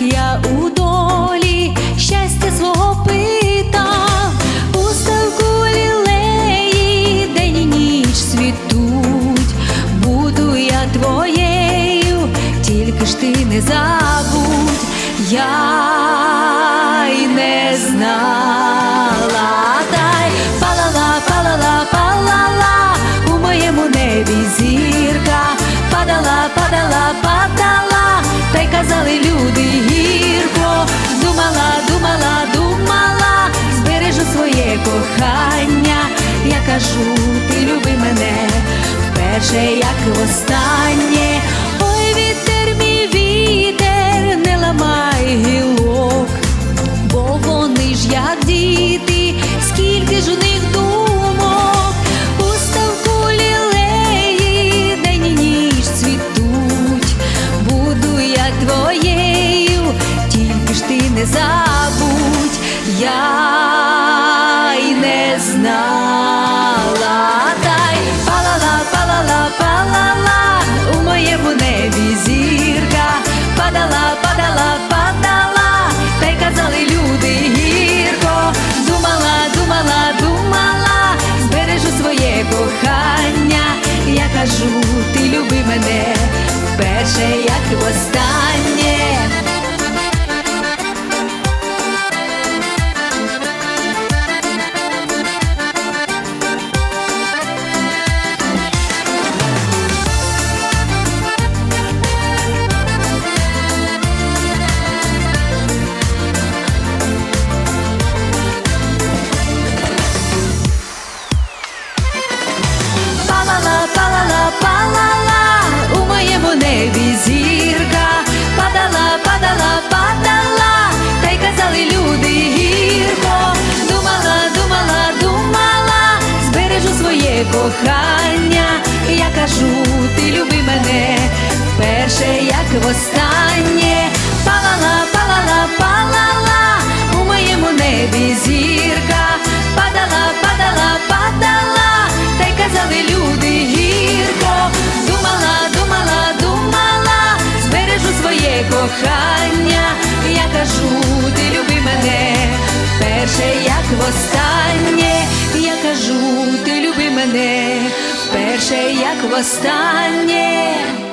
як я у долі щастя свого питав, у ставку лілеї день і ніч світуть, буду я твоєю, тільки ж ти не забудь, я й не знала. Кажу, ти люби мене вперше, як востаннє. Ой, вітер, мій вітер, не ламай гілок, бо вони ж як діти, скільки ж у них думок, у ставку лілеї, день і ніч цвітуть, буду я твоєю, тільки ж ти не забудь, я Я кажу, ти люби мене перше, як востаннє. Кохання. Я кажу, ти люби мене вперше, як востаннє, палала, палала, палала у моєму небі зірка, падала, падала, падала, та й казали люди гірко, думала, думала, думала, збережу своє кохання. Я кажу, ти люби мене вперше, як востаннє. інакше, як востаннє.